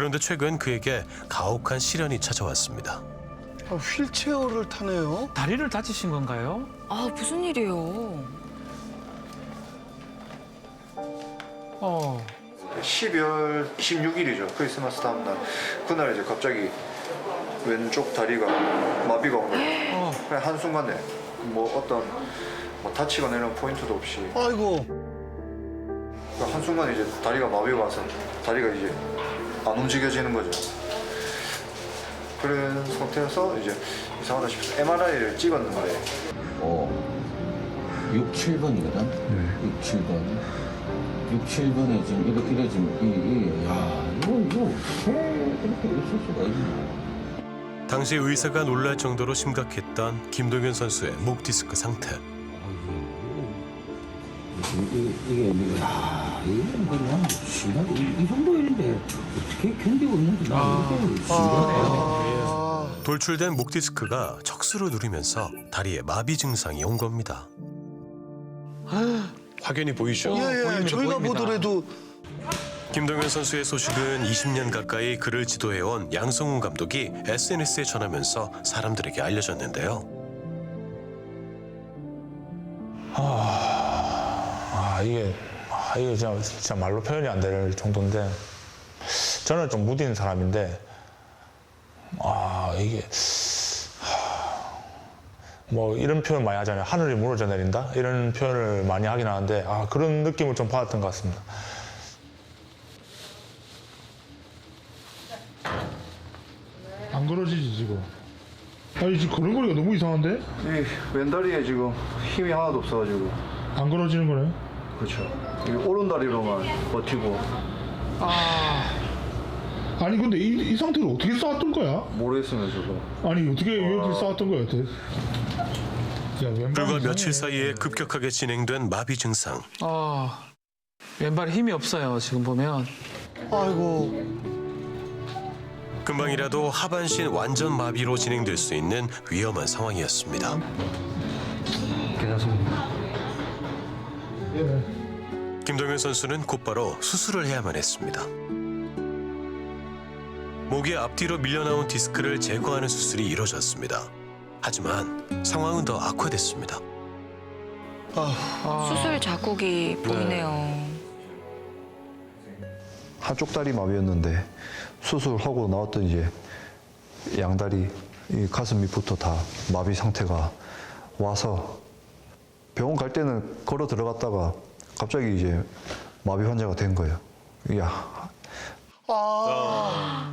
그런데 최근 그에게 가혹한 시련이 찾아왔습니다. 아, 휠체어를 타네요. 다리를 다치신 건가요? 아 무슨 일이에요? 어. 12월 16일이죠. 크리스마스 다음날. 그날 이제 갑자기 왼쪽 다리가 마비가 온 거예요. 어. 그냥 한순간에 뭐 어떤 뭐 다치거나 이런 포인트도 없이 아이고. 그냥 한순간에 이제 다리가 마비가 와서 다리가 이제 안 움직여지는 거죠. 그런 상태여서 이제 이상하다 싶어서 MRI를 찍었는데 어, 6, 7번이거든? 6, 7번. 6, 7번에 지금 이렇게, 이래 지금, 이, 이, 야, 이거, 이거 어떻게 이렇게 있을 수가 있나. 당시 의사가 놀랄 정도로 심각했던 김동현 선수의 목 디스크 상태. 이게, 이게, 이게, 야, 이게 그냥 시간, 이, 이 정도 일인데 어떻게 견디고 있는지 나 신기하네. 돌출된 목 디스크가 척수를 누리면서 다리에 마비 증상이 온 겁니다. 확연히 보이죠? 예, 예. 보입니다, 저희가 보입니다. 보더라도 김동현 선수의 소식은 20년 가까이 그를 지도해온 양성훈 감독이 SNS에 전하면서 사람들에게 알려졌는데요. 아 이게 아 이게 진짜, 진짜 말로 표현이 안 될 정도인데 저는 좀 무딘 사람인데 아 이게 하, 뭐 이런 표현 많이 하잖아요 하늘이 무너져 내린다 이런 표현을 많이 하긴 하는데 아 그런 느낌을 좀 받았던 것 같습니다. 안 걸어지지 지금. 아니 지금 걸음걸이가 너무 이상한데? 이 왼다리에 지금 힘이 하나도 없어가지고 안 걸어지는 거네. 그렇죠. 이 오른다리로만 버티고 아니 근데 이, 이 상태로 어떻게 쌓았던 거야? 모르겠으면 지금 아니 어떻게 이렇게 쌓았던 거야? 어떻게? 야, 왼발 불과. 며칠 사이에 급격하게 진행된 마비 증상. 아. 왼발에 힘이 없어요, 지금 보면. 아이고. 금방이라도 하반신 완전 마비로 진행될 수 있는 위험한 상황이었습니다. 김동현 선수는 곧바로 수술을 해야만 했습니다. 목의 앞뒤로 밀려나온 디스크를 제거하는 수술이 이루어졌습니다. 하지만 상황은 더 악화됐습니다. 아, 수술 자국이 보이네요. 한쪽 다리 마비였는데 수술하고 나왔던 이제 양다리 이 가슴 밑부터 다 마비 상태가 와서 병원 갈 때는 걸어 들어갔다가 갑자기 이제 마비 환자가 된 거예요. 야. 아.